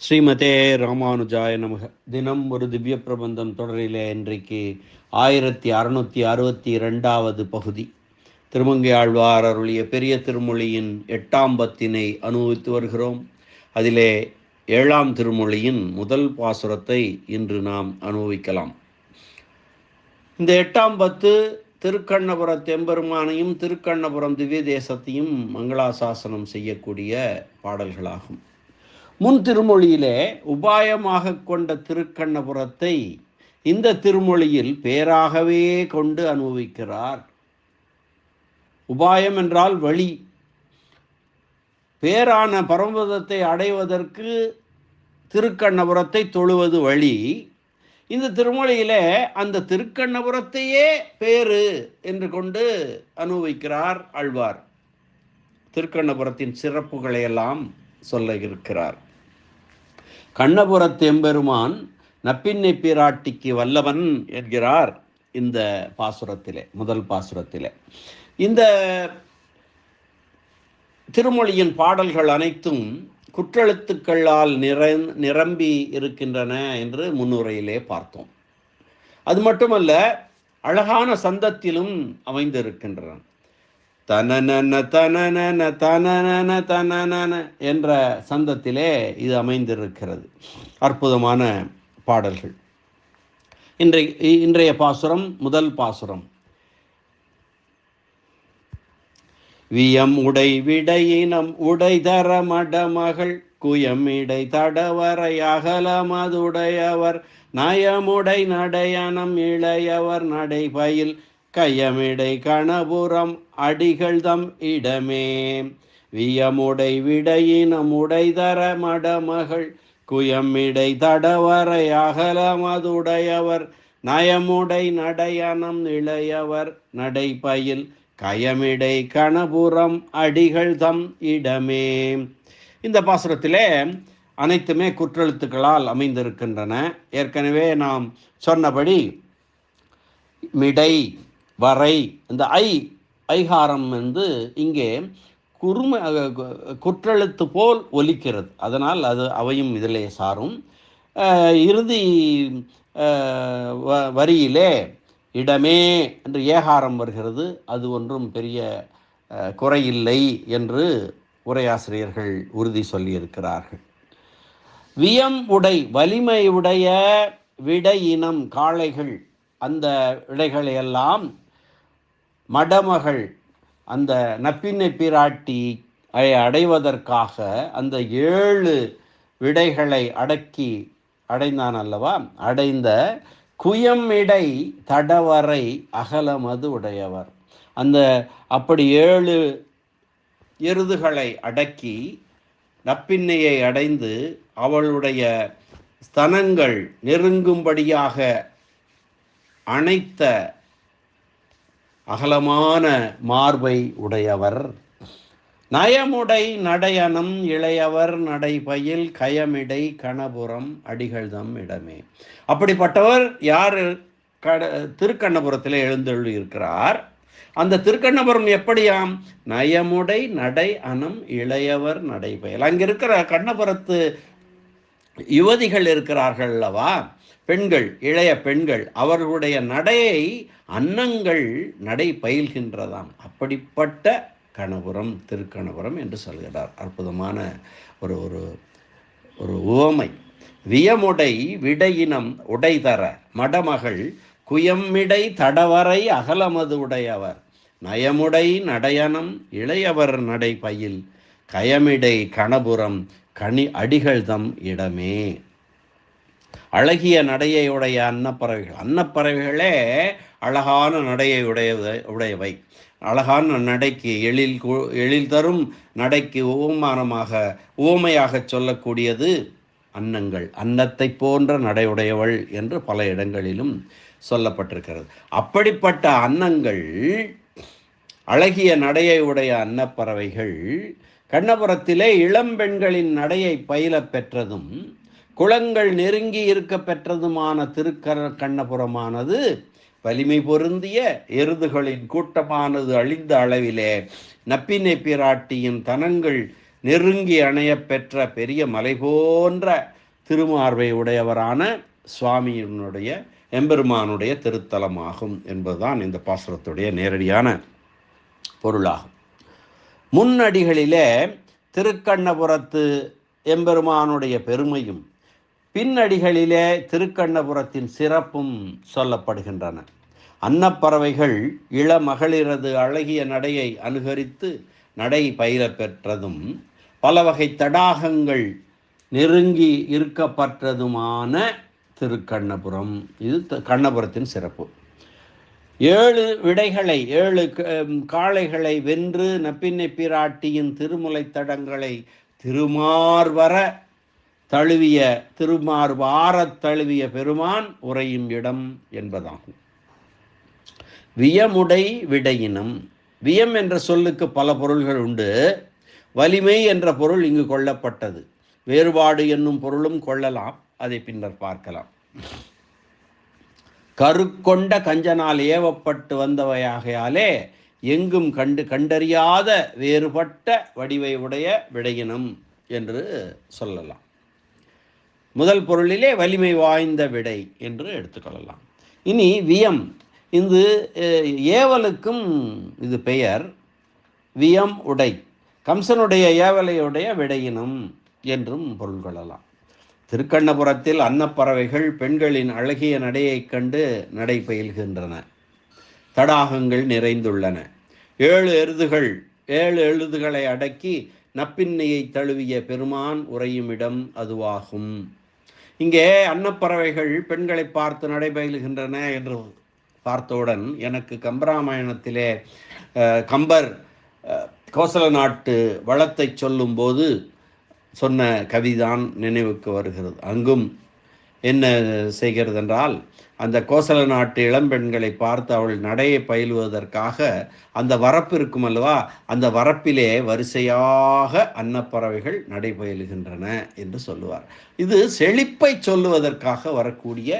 ஸ்ரீமதே ராமானுஜாய நமக. தினம் ஒரு திவ்ய பிரபந்தம் தொடரிலே இன்றைக்கு ஆயிரத்தி அறுநூற்றி அறுபத்தி ரெண்டாவது பகுதி. திருமங்கை ஆழ்வார் அருளிய பெரிய திருமொழியின் எட்டாம் பத்தினை அனுபவித்து வருகிறோம். அதிலே ஏழாம் திருமொழியின் முதல் பாசுரத்தை இன்று நாம் அனுபவிக்கலாம். இந்த எட்டாம் பத்து திருக்கண்ணபுர தெம்பெருமானையும் திருக்கண்ணபுரம் திவ்ய தேசத்தையும் மங்களாசாசனம் செய்யக்கூடிய பாடல்களாகும். முன் திருமொழியிலே உபாயமாக கொண்ட திருக்கண்ணபுரத்தை இந்த திருமொழியில் பேராகவே கொண்டு அனுபவிக்கிறார். உபாயம் என்றால் வழி. பேரான பரமபதத்தை அடைவதற்கு திருக்கண்ணபுரத்தை தொழுவது வழி. இந்த திருமொழியில் அந்த திருக்கண்ணபுரத்தையே பேரு என்று கொண்டு அனுபவிக்கிறார் ஆழ்வார். திருக்கண்ணபுரத்தின் சிறப்புகளையெல்லாம் சொல்ல இருக்கிறார். கண்ணபுரத்து எம்பெருமான் நப்பின்னை பிராட்டிக்கு வல்லவன் என்கிறார் இந்த பாசுரத்திலே முதல் பாசுரத்திலே. இந்த திருமொழியின் பாடல்கள் அனைத்தும் குற்றெழுத்துக்களால் நிற நிரம்பி இருக்கின்றன என்று முன்னுரையிலே பார்த்தோம். அது மட்டுமல்ல அழகான சந்தத்திலும் அமைந்திருக்கின்றன. தனநன தனநன தனநன தனநன என்ற சந்தத்திலே இது அமைந்திருக்கிறது. அற்புதமான பாடல்கள். இன்றைய இன்றைய பாசுரம் முதல் பாசுரம். வியம் உடை விடையினம் உடை தர மடமகள் குயமிடை தடவரை அகலமதுடையவர் நயமுடை நடையனம் இளையவர். நடைபயில் கையமிடை கணபுரம் அடிகள் தம் இடமே. வியமுடை விடையினமுடை தர மடமகள் குயமிடை தடவரை அகலமதுடையவர் நயமுடை நடையனம் இளையவர் நடைபயில் கயமிடை கணபுரம் அடிகள் தம் இடமே. இந்த பாசுரத்திலே அனைத்துமே குற்றெழுத்துக்களால் அமைந்திருக்கின்றன. ஏற்கனவே நாம் சொன்னபடி மிடை வரை இந்த ஐ ஐகாரம் வந்து இங்கே குறும குற்றெழுத்து போல் ஒலிக்கிறது. அதனால் அது அவையும் இதிலே சாரும். இறுதி வரியிலே இடமே என்று ஏகாரம் வருகிறது. அது ஒன்றும் பெரிய குறையில்லை என்று உரையாசிரியர்கள் உறுதி சொல்லியிருக்கிறார்கள். வியம் உடை வலிமை உடைய காளைகள் அந்த விடைகளையெல்லாம் மடமகள் அந்த நப்பின்னை பிராட்டி அடைவதற்காக அந்த ஏழு விடைகளை அடக்கி அடைந்தான் அல்லவா? அடைந்த குயமிடை தடவரை அகலமது உடையவர். அந்த அப்படி ஏழு எருதுகளை அடக்கி நப்பின்னையை அடைந்து அவளுடைய ஸ்தனங்கள் நெருங்கும்படியாக அனைத்த அகலமான மார்பை உடையவர். நயமுடை நடையனம் இளையவர் நடைபயில் கயமிடை கணபுரம் அடிகள்தம் இடமே. அப்படிப்பட்டவர் யார்? கட திருக்கண்ணபுரத்தில் எழுந்தருளி இருக்கிறார் அந்த திருக்கண்ணபுரம் எப்படியாம்? நயமுடை நடை அனம் இளையவர் நடைபயல். அங்கே இருக்கிற கண்ணபுரத்து யுவதிகள் இருக்கிறார்கள் அல்லவா? பெண்கள் இளைய பெண்கள் அவர்களுடைய நடையை அன்னங்கள் நடை பயில்கின்றதாம் அப்படிப்பட்ட கணபுரம் திருக்கணபுரம் என்று சொல்கிறார். அற்புதமான ஒரு ஒரு ஒரு உவமை. வியமுடை விடையினம் உடைதர மடமகள் குயம்மிடை தடவரை அகலமது உடையவர். நயமுடை நடையனம் இளையவர் நடை பயில் கயமிடை கணபுரம் கனி அடிகள் தம் இடமே. அழகிய நடையை உடைய அன்னப்பறவைகள். அன்னப்பறவைகளே அழகான நடையை உடையவை உடையவை. அழகான நடைக்கு எழில் எழில் தரும் நடைக்கு உவமானமாக உவமையாக சொல்லக்கூடியது அன்னங்கள். அன்னத்தை போன்ற நடையுடையவள் என்று பல இடங்களிலும் சொல்லப்பட்டிருக்கிறது. அப்படிப்பட்ட அன்னங்கள் அழகிய நடையை உடைய அன்னப்பறவைகள் கண்ணபுரத்திலே இளம்பெண்களின் நடையை பயில பெற்றதும் குளங்கள் நெருங்கி இருக்க பெற்றதுமான திருக்கர கண்ணபுரமானது வலிமை பொருந்திய எருதுகளின் கூட்டமானது அழிந்த அளவிலே நப்பினை பிராட்டியின் தனங்கள் நெருங்கி அணைய பெற்ற பெரிய மலை போன்ற திருமார்பை உடையவரான சுவாமியினுடைய எம்பெருமானுடைய திருத்தலமாகும் என்பதுதான் இந்த பாசுரத்துடைய நேரடியான பொருளாகும். முன்னடிகளிலே திருக்கண்ணபுரத்து எம்பெருமானுடைய பெருமையும் பின்னடிகளிலே திருக்கண்ணபுரத்தின் சிறப்பும் சொல்லப்படுகின்றன. அன்னப்பறவைகள் இளமகளிரது அழகிய நடையை அனுகரித்து நடை பயில பெற்றதும் பல வகை தடாகங்கள் நெருங்கி இருக்கப்பட்டதுமான திருக்கண்ணபுரம். இது த- கண்ணபுரத்தின் சிறப்பு. ஏழு விடைகளை ஏழு க- காளைகளை வென்று நப்பின்னை பிராட்டியின் திருமுலை தடங்களை திருமார்வர தழுவிய திருமார்வாரத் தழுவிய பெருமான் உறையும் இடம் என்பதாகும். வியமுடை விடையினம் வியம் என்ற சொல்லுக்கு பல பொருள்கள் உண்டு. வலிமை என்ற பொருள் இங்கு கொள்ளப்பட்டது. வேறுபாடு என்னும் பொருளும் கொள்ளலாம். அதை பின்னர் பார்க்கலாம். கருக்கொண்ட கஞ்சனால் ஏவப்பட்டு வந்தவையாகையாலே எங்கும் கண்டு கண்டறியாத வேறுபட்ட வடிவை உடைய விடையினம் என்று சொல்லலாம். முதல் பொருளிலே வலிமை வாய்ந்த விடை என்று எடுத்துக்கொள்ளலாம். இனி வியம். இது ஏவலுக்கும் இது பெயர். வியம் உடை. கம்சனுடைய ஏவலையுடைய விடையினம் என்றும் பொருள் கொள்ளலாம். திருக்கண்ணபுரத்தில் அன்னப்பறவைகள் பெண்களின் அழகிய நடையைக் கண்டு நடை பயில்கின்றன. தடாகங்கள் நிறைந்துள்ளன. ஏழு எருதுகள் ஏழு எழுதுகளை அடக்கி நப்பின்னையை தழுவிய பெருமான் உறையும் இடம் அதுவாகும். இங்கே அன்னப்பறவைகள் பெண்களை பார்த்து நடைபயிலுகின்றன என்று பார்த்தவுடன் எனக்கு கம்பராமாயணத்திலே கம்பர் கோசல நாட்டு வளத்தை சொல்லும்போது சொன்ன கவிதான் நினைவுக்கு வருகிறது. அங்கும் என்ன செய்கிறது என்றால் அந்த கோசல நாட்டு இளம்பெண்களை பார்த்து அவள் நடையை பயிலுவதற்காக அந்த வரப்பு இருக்கும் அல்லவா அந்த வரப்பிலே வரிசையாக அன்னப்பறவைகள் நடைபயிலுகின்றன என்று சொல்லுவார். இது செழிப்பை சொல்லுவதற்காக வரக்கூடிய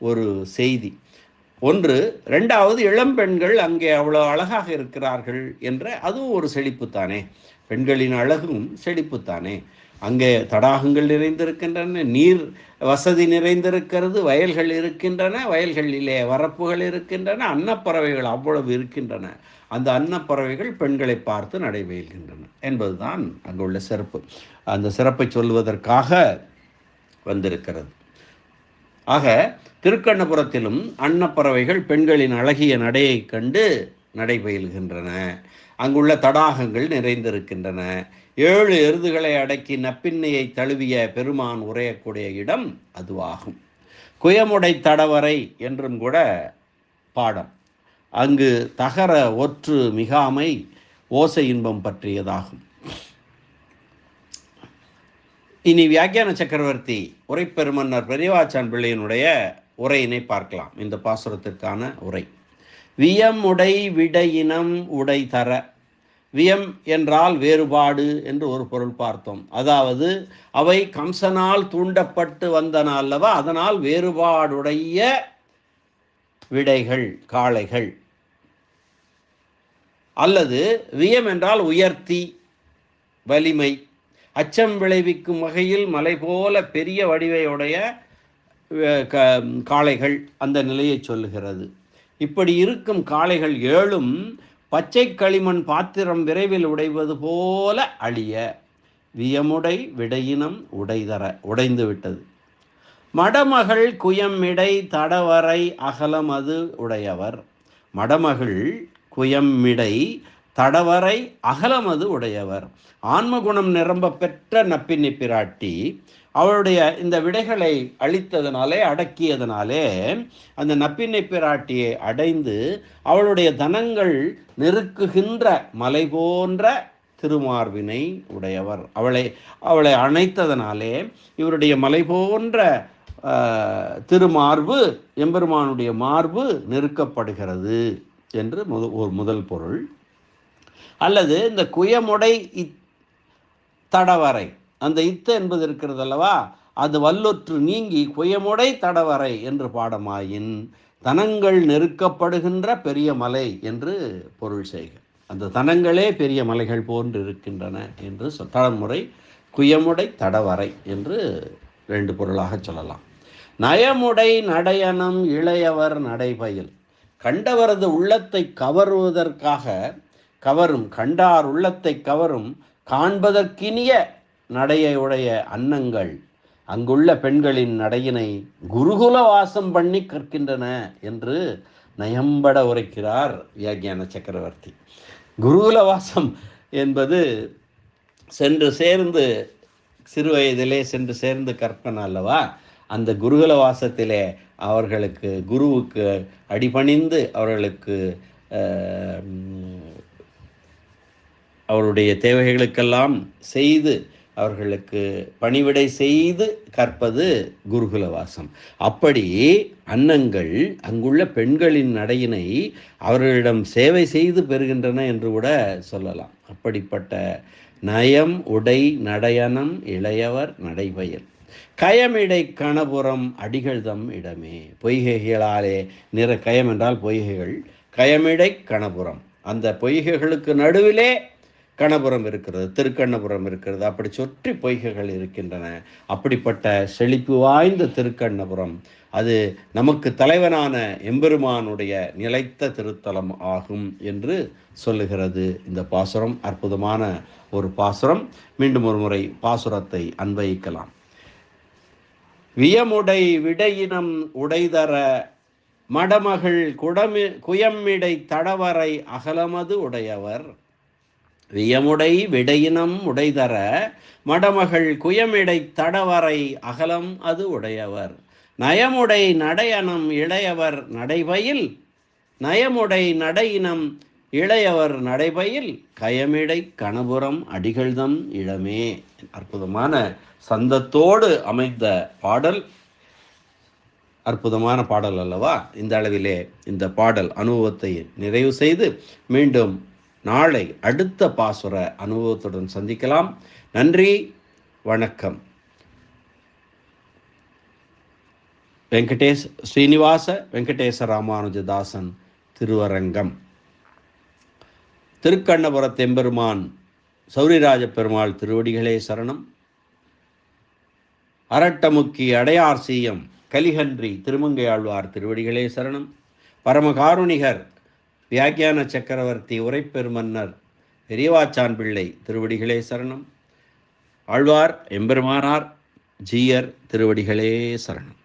ஒரு செய்தி. ஒன்று ரெண்டாவது இளம்பெண்கள் அங்கே அவ்வளோ அழகாக இருக்கிறார்கள் என்ற அதுவும் ஒரு செழிப்பு தானே பெண்களின் அழகும் செழிப்பு தானே அங்கே தடாகங்கள் நிறைந்திருக்கின்றன நீர் வசதி நிறைந்திருக்கிறது வயல்கள் இருக்கின்றன வயல்களிலே வரப்புகள் இருக்கின்றன அன்னப்பறவைகள் அவ்வளவு இருக்கின்றன. அந்த அன்னப்பறவைகள் பெண்களை பார்த்து நடைபெறுகின்றன என்பதுதான் அங்குள்ள சிறப்பு. அந்த சிறப்பை சொல்வதற்காக வந்திருக்கிறது. ஆக திருக்கண்ணபுரத்திலும் அன்னப்பறவைகள் பெண்களின் அழகிய நடையைக் கண்டு நடைபெறுகின்றன அங்குள்ள தடாகங்கள் நிறைந்திருக்கின்றன. ஏழு எருதுகளை அடக்கி நப்பின்னையை தழுவிய பெருமான் உரையக்கூடிய இடம் அதுவாகும். குயமுடை தடவரை என்றும் கூட பாடம். அங்கு தகர ஒற்று மிகாமை ஓசை இன்பம் பற்றியதாகும். இனி வியாக்கியான சக்கரவர்த்தி உரைப்பெருமன்னர் பெரியவாச்சான் பிள்ளையினுடைய உரையினை பார்க்கலாம். இந்த பாசுரத்திற்கான உரை. வியம் உடை விடையினம் உடை தர வியம் என்றால் வேறுபாடு என்று ஒரு பொருள் பார்த்தோம். அதாவது அவை கம்சனால் தூண்டப்பட்டு வந்தன அல்லவா? அதனால் வேறுபாடுடைய விடைகள் காளைகள். அல்லது வியம் என்றால் உயர்த்தி வலிமை. அச்சம் விளைவிக்கும் வகையில் மலை போல பெரிய வடிவையுடைய காளைகள் அந்த நிலையை சொல்லுகிறது. இப்படி இருக்கும் காளைகள் ஏழும் பச்சை களிமண் பாத்திரம் விரைவில் உடைவது போல அழிய வியமுடை விடையினம் உடைதர உடைந்து விட்டது. மடமகள் குயம்மிடை தடவரை அகலம் அது உடையவர். மடமகள் குயம்மிடை தடவரை அகலமது உடையவர். ஆன்மகுணம் நிரம்ப பெற்ற நப்பின்னி பிராட்டி அவளுடைய இந்த விடைகளை அழித்ததனாலே அடக்கியதனாலே அந்த நப்பின்னை பிராட்டியை அடைந்து அவளுடைய தனங்கள் நெருக்குகின்ற மலை போன்ற திருமார்பினை உடையவர். அவளை அவளை அணைத்ததனாலே இவருடைய மலை போன்ற திருமார்பு எம்பெருமானுடைய மார்பு நெருக்கப்படுகிறது என்று முத ஒரு முதல் பொருள். அல்லது இந்த குயமுடை இத் தடவரை அந்த இத்து என்பது இருக்கிறது அல்லவா அது வல்லொற்று நீங்கி குயமுடை தடவரை என்று பாடமாயின் தனங்கள் நெருக்கப்படுகின்ற பெரிய மலை என்று பொருள் செய்க. அந்த தனங்களே பெரிய மலைகள் போன்று இருக்கின்றன என்று சொல் தடமுறை குயமுடை தடவரை என்று ரெண்டு பொருளாக சொல்லலாம். நயமுடை நடையனம் இளையவர் நடைபயில். கண்டவரது உள்ளத்தை கவருவதற்காக கவரும் கண்டார் உள்ளத்தை கவரும் காண்பதற்கினிய நடையை உடைய அன்னங்கள். அங்குள்ள பெண்களின் நடையினை குருகுல வாசம் பண்ணி கற்கின்றன என்று நயம்பட உரைக்கிறார் வியாகியான சக்கரவர்த்தி. குருகுல வாசம் என்பது சென்று சேர்ந்து சிறு வயதிலே சென்று சேர்ந்து கற்பன அல்லவா? அந்த குருகுல வாசத்திலே அவர்களுக்கு குருவுக்கு அடிபணிந்து அவர்களுக்கு அவருடைய தேவைகளுக்கெல்லாம் செய்து அவர்களுக்கு பணிவிடை செய்து கற்பது குருகுல வாசம். அப்படி அன்னங்கள் அங்குள்ள பெண்களின் நடையினை அவர்களிடம் சேவை செய்து பெறுகின்றன என்று கூட சொல்லலாம். அப்படிப்பட்ட நயம் உடை நடையனம் இளையவர் நடைபயல். கயமிடை கணபுரம் அடிகள்தம் இடமே. பொய்கைகளாலே நிற கயம் என்றால் பொய்கைகள். கயமிடை கணபுரம். அந்த பொய்கைகளுக்கு நடுவிலே கணபுரம் இருக்கிறது திருக்கண்ணபுரம் இருக்கிறது அப்படி சுற்றி பொய்கைகள் இருக்கின்றன. அப்படிப்பட்ட செழிப்பு வாய்ந்த திருக்கண்ணபுரம் அது நமக்கு தலைவனான எம்பெருமானுடைய நிலைத்த திருத்தலம் ஆகும் என்று சொல்லுகிறது இந்த பாசுரம். அற்புதமான ஒரு பாசுரம். மீண்டும் ஒரு முறை பாசுரத்தை அன்வயிக்கலாம் வியமுடை விடையினம் உடைதர மடமகள் குடமி குயம்மிடை தடவரை அகலமது உடையவர். வியமுடை விடையினம் உடைதர மடமகள் குயமிடை தடவரை அகலம் அது உடையவர். நயமுடை நடையனம் இளையவர் நடைபயில் நயமுடை நடையினம் இளையவர் நடைபயில் கயமிடை கணபுரம் அடிகள்தம் இளமே. அற்புதமான சந்தத்தோடு அமைந்த பாடல். அற்புதமான பாடல் அல்லவா? இந்த அளவிலே இந்த பாடல் அனுபவத்தை நிறைவு செய்து மீண்டும் நாளை அடுத்த பாசுர அனுபவத்துடன் சந்திக்கலாம். நன்றி வணக்கம். வெங்கடேஷ் ஸ்ரீனிவாச வெங்கடேச ராமானுஜதாசன் திருவரங்கம். திருக்கண்ணபுரத் தெம்பெருமான் சௌரிராஜ பெருமாள் திருவடிகளே சரணம். அரட்டமுக்கி அடையார் சீயம் கலிகன்றி திருமங்கையாழ்வார் திருவடிகளே சரணம். பரமகாருணிகர் வியாக்கியான சக்கரவர்த்தி உரைப்பெருமன்னர் பெரியவாச்சான் பிள்ளை திருவடிகளே சரணம். ஆழ்வார் எம்பெருமானார் ஜீயர் திருவடிகளே சரணம்.